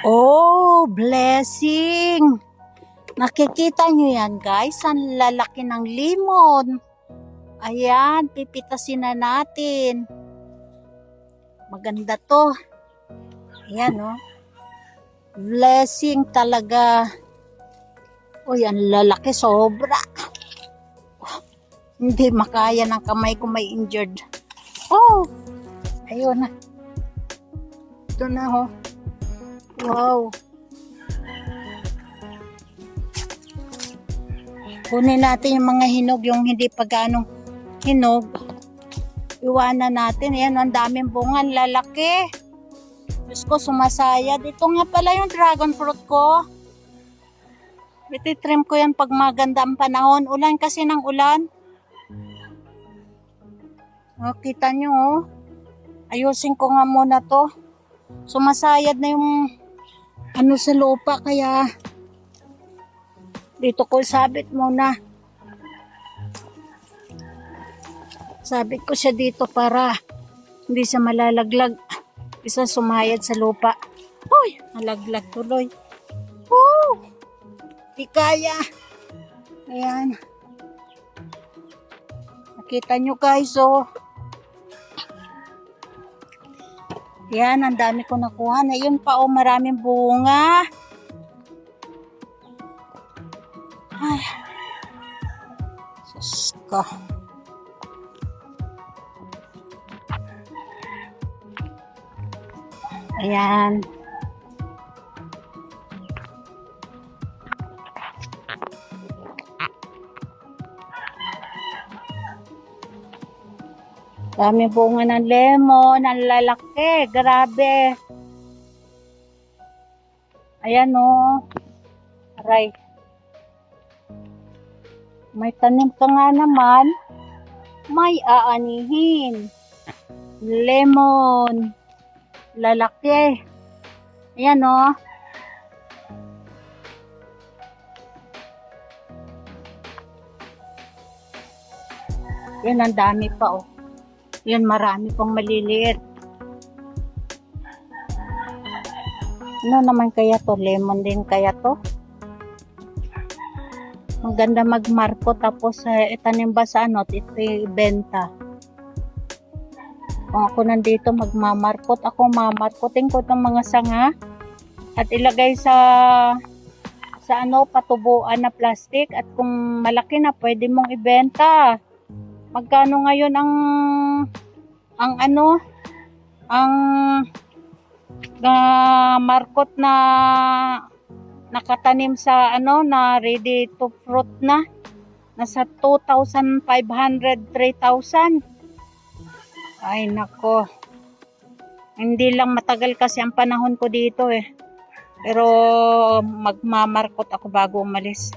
Oh, blessing! Nakikita nyo yan guys, ang lalaki ng limon. Ayan, pipitasin na natin. Maganda to. Ayan oh. Blessing talaga. Uy, ang lalaki sobra. Hindi makaya ng kamay ko may injured. Oh! Ayun na. Ito na oh. Wow. Kunin natin yung mga hinog, yung hindi pa ganong hinog. Iwanan natin. Ayan, ang daming bunga. Lalaki. Diyos ko, sumasayad. Ito nga pala yung dragon fruit ko. Ititrim ko yan pag maganda ang panahon. Ulan kasi ng ulan. O, kita nyo, oh. Ayusin ko nga muna to. Sumasayad na yung ano sa lupa, kaya dito ko sabit muna. Sabit ko siya dito para hindi siya malalaglag. Isa sumayad sa lupa. Uy, nalaglag tuloy. Woo! Di kaya. Ayan. Nakita nyo guys, oh. Yan, ang dami ko nakuha. Na yun pa, oh, maraming bunga. Ay. Sus ko. Ayan. Dami bunga ng lemon, ang lalaki, grabe. Ayan o. Aray. May tanim ka nga naman. May aanihin. Lemon. Lalaki. Ayan o. Yan, ang dami pa oh. Yun, marami pong maliliit. Ano naman kaya to? Lemon din kaya to? Maganda magmarko tapos eh, itanim ba sa ano? Ito ibenta. Kung ako nandito magmamarkot, ako mamarkotin ko itong mga sanga at ilagay sa sa ano patubuan na plastic at kung malaki na pwede mong ibenta. Magkano ngayon ang ang ano ang uh, markot na nakatanim sa ano na ready to fruit na nasa 2,500 3,000 ay nako. Hindi lang matagal kasi ang panahon ko dito eh. Pero magmamarkot ako bago umalis